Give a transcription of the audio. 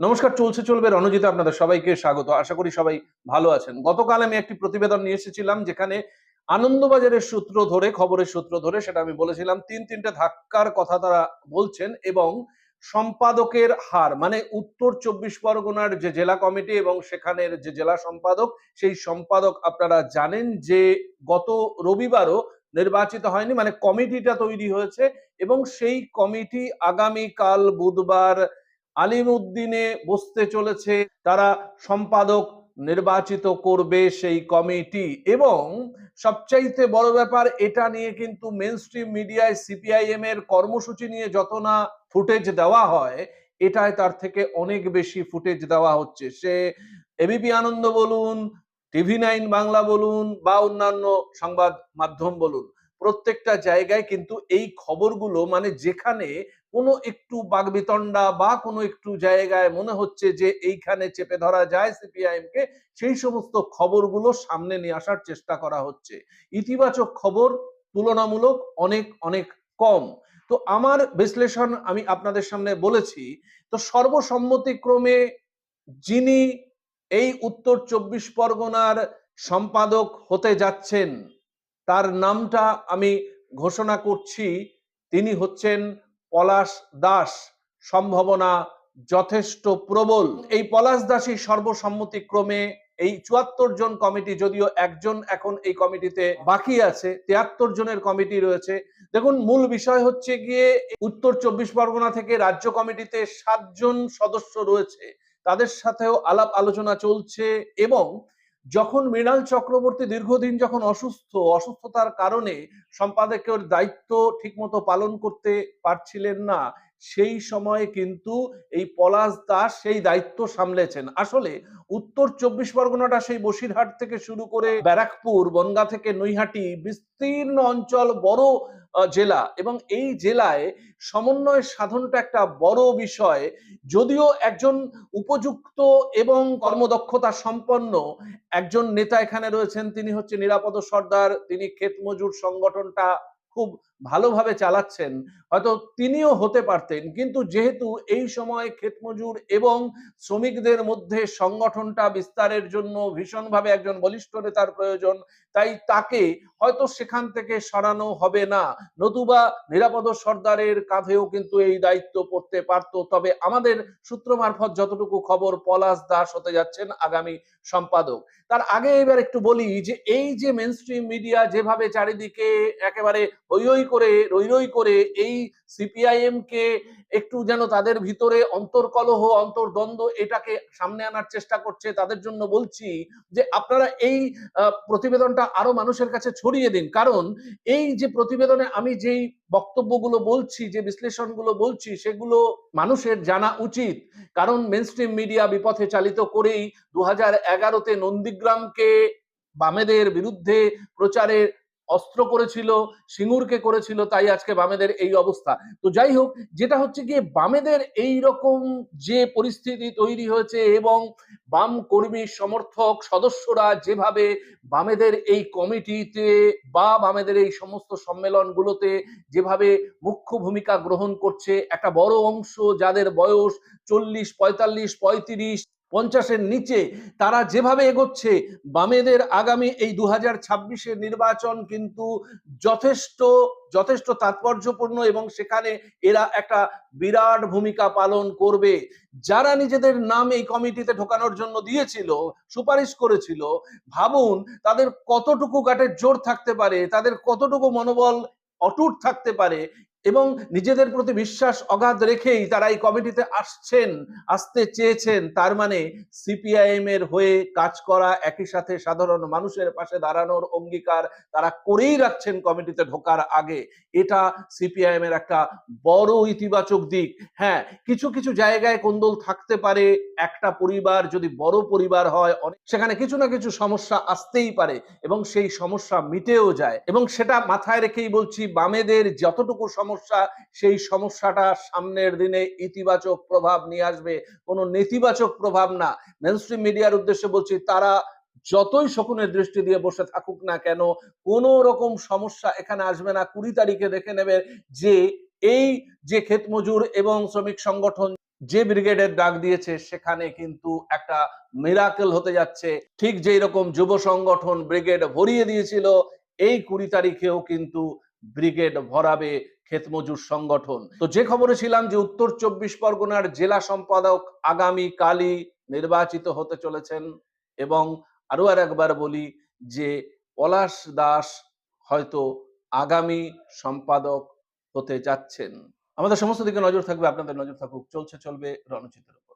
নমস্কার, চলছে, চলবে। রণজিতে আপনাদের সবাইকে স্বাগত। আশা করি সবাই ভালো আছেন। গতকাল আমি একটি প্রতিবেদন নিয়ে এসেছিলাম, যেখানে আনন্দবাজারের সূত্র ধরে, খবরের সূত্র ধরে, সেটা আমি বলেছিলাম, তিন তিনটে ধাক্কার কথা তারা বলছেন এবং সম্পাদকের হার মানে উত্তর চব্বিশ পরগনার যে জেলা কমিটি এবং সেখানের যে জেলা সম্পাদক, সেই সম্পাদক আপনারা জানেন যে গত রবিবারও নির্বাচিত হয়নি মানে কমিটিটা তৈরি হয়েছে এবং সেই কমিটি আগামীকাল, বুধবার আলিমউদ্দিনে বসতে চলেছে, তারা সম্পাদক নির্বাচিত করবে সেই কমিটি। এবং সবচাইতে বড় ব্যাপার, এটা নিয়ে কিন্তু মেন স্ট্রিম মিডিয়ায় সিপিআইএম এর কর্মসূচি নিয়ে যত না ফুটেজ দেওয়া হয়, এটায় তার থেকে অনেক বেশি ফুটেজ দেওয়া হচ্ছে। সে এবিপি আনন্দ বলুন, টিভি নাইন বাংলা বলুন, বা অন্যান্য সংবাদ মাধ্যম বলুন, প্রত্যেকটা জায়গায় কিন্তু এই খবরগুলো মানে যেখানে কোনো একটু বাগবিতণ্ডা বা কোনো একটু জায়গায় মনে হচ্ছে যে এইখানে চেপে ধরা যায় সিপিআইএম কে সেই সমস্ত খবরগুলো সামনে নিয়ে আসার চেষ্টা করা হচ্ছে। ইতিবাচক খবর তুলনামূলক অনেক অনেক কম। তো আমার বিশ্লেষণ আমি আপনাদের সামনে বলেছি, তো সর্বসম্মতিক্রমে যিনি এই উত্তর চব্বিশ পরগনার সম্পাদক হতে যাচ্ছেন, তার নামটা আমি ঘোষণা করছি, তিনি হচ্ছেন পলাশ দাস সম্ভাবনা যথেষ্ট প্রবল। এই পলাশ দাসই সর্বসম্মতিক্রমে এই চুয়াত্তর জন কমিটি, যদিও একজন এখন এই কমিটিতে বাকি আছে, তিয়াত্তর জনের কমিটি রয়েছে। দেখুন, মূল বিষয় হচ্ছে গিয়ে উত্তর চব্বিশ পরগনা থেকে রাজ্য কমিটিতে সাতজন সদস্য রয়েছে। তাদের সাথেও আলাপ আলোচনা চলছে এবং যখন মৃণাল চক্রবর্তী দীর্ঘদিন যখন অসুস্থ, অসুস্থতার কারণে সম্পাদকের দায়িত্ব ঠিকমতো পালন করতে পারছিলেন না সেই সময়ে কিন্তু এই পলাশ দাস সেই দায়িত্ব সামলেছেন। আসলে উত্তর চব্বিশ পরগনাটা সেই বসিরহাট থেকে শুরু করে ব্যারাকপুর, বনগা থেকে নৈহাটি বিস্তীর্ণ অঞ্চল, বড় জেলা এবং এই জেলায় সমন্বয় সাধনটা একটা বড় বিষয়। যদিও একজন উপযুক্ত এবং কর্মদক্ষতা সম্পন্ন একজন নেতা এখানে রয়েছেন, তিনি হচ্ছে নিরাপদ সর্দার, তিনি ক্ষেত মজুর সংগঠনটা খুব ভালোভাবে চালাচ্ছেন, হয়তো তিনিও হতে পারতেন। কিন্তু যেহেতু এই সময় ক্ষেত মজুর এবং শ্রমিকদের মধ্যে সংগঠনটা বিস্তারের জন্য ভীষণভাবে একজন বলিষ্ঠ নেতার প্রয়োজন, তাই তাকে হয়তো সেখান থেকে সরানো হবে না। নতুবা নিরাপদ সর্দারের কাঁধেও কিন্তু এই দায়িত্ব পড়তে পারত। তবে আমাদের সূত্র মারফত যতটুকু খবর, পলাশ দাস হতে যাচ্ছেন আগামী সম্পাদক। তার আগে এবার একটু বলি যে, এই যে মেনস্ট্রিম মিডিয়া যেভাবে চারিদিকে একেবারে হই করে, রই করে এই সিপিআইএম কে একটু যেন তাদের ভিতরে অন্তর্কলহ, অন্তর্দ্বন্দ্ব এটাকে সামনে আনার চেষ্টা করছে। তাদের জন্য বলছি যে আপনারা এই প্রতিবেদনটা আরও মানুষের কাছে ছড়িয়ে দিন। কারণ এই যে প্রতিবেদনে আমি যেই বক্তব্যগুলো বলছি, যে বিশ্লেষণগুলো বলছি, সেগুলো মানুষের জানা উচিত। কারণ মেনস্ট্রিম মিডিয়া বিপথে চালিত করেই দু হাজার এগারোতে নন্দীগ্রামকে বামেদের বিরুদ্ধে প্রচারে অস্ত্র করেছিল, সিঙ্গুরকে করেছিল, তাই আজকে বামেদের এই অবস্থা। তো যাই হোক, যেটা হচ্ছে গিয়ে বামেদের এই রকম যে পরিস্থিতি তৈরি হয়েছে এবং বাম কর্মী সমর্থক সদস্যরা যেভাবে বামেদের এই কমিটিতে বা বামেদের এই সমস্ত সম্মেলনগুলোতে যেভাবে মুখ্য ভূমিকা গ্রহণ করছে, একটা বড় অংশ যাদের বয়স চল্লিশ, পঁয়তাল্লিশ, পঁয়ত্রিশ পঞ্চাশের নিচে তারা যেভাবে এগোচ্ছে, বামেদের আগামী এই দু হাজার নির্বাচন কিন্তু যথেষ্ট যথেষ্ট তাৎপর্যপূর্ণ এবং সেখানে এরা একটা বিরাট ভূমিকা পালন করবে। যারা নিজেদের নাম এই কমিটিতে ঢোকানোর জন্য দিয়েছিল, সুপারিশ করেছিল, ভাবুন তাদের কতটুকু গাটের জোর থাকতে পারে, তাদের কতটুকু মনোবল অটুট থাকতে পারে এবং নিজেদের প্রতি বিশ্বাস অগাধ রেখেই তারা এই কমিটিতে আসছেন, আসতে চেয়েছেন। তার মানে সিপিআইএম এর হয়ে কাজ করা, একই সাথে সাধারণ মানুষের পাশে দাঁড়ানোর অঙ্গীকার তারা করেই রাখছেন কমিটিতে ঢোকার আগে। এটা সিপিআইএম এর একটা বড় ইতিবাচক দিক। হ্যাঁ কিছু কিছু জায়গায় কোন্দল থাকতে পারে, একটা পরিবার যদি বড় পরিবার হয়, অনেক সেখানে কিছু না কিছু সমস্যা আসতেই পারে এবং সেই সমস্যা মিটেও যায়। এবং সেটা মাথায় রেখেই বলছি, বামেদের যতটুকু সমস্যা, সেই সমস্যাটা সামনের দিনে ইতিবাচক প্রভাব নিয়ে আসবে। কোনো নেতিবাচক প্রভাব না। মেনস্ট্রিম মিডিয়ার উদ্দেশ্যে বলছি, তারা যতই শকুনের দৃষ্টি দিয়ে বসে থাকুক না কেন, কোনো রকম সমস্যা এখানে আসবে না। কুড়ি তারিখে দেখে নেবে যে, এই যে ক্ষেত মজুর এবং শ্রমিক সংগঠন যে ব্রিগেডের ডাক দিয়েছে, সেখানে কিন্তু একটা মিরাকেল হতে যাচ্ছে। ঠিক যেই রকম যুব সংগঠন ব্রিগেড ভরিয়ে দিয়েছিল, এই কুড়ি তারিখেও কিন্তু ব্রিগেড ভরাবে ক্ষেতমজুর সংগঠন। তো যে খবরে ছিলাম যে উত্তর চব্বিশ পরগনার জেলা সম্পাদক আগামী কালই নির্বাচিত হতে চলেছেন এবং আরও আর একবার বলি যে পলাশ দাস হয়তো আগামী সম্পাদক হতে যাচ্ছেন। আমাদের সমস্ত দিকে নজর থাকবে, আপনাদের নজর থাকুক, চলছে, চলবে রণচিত্র।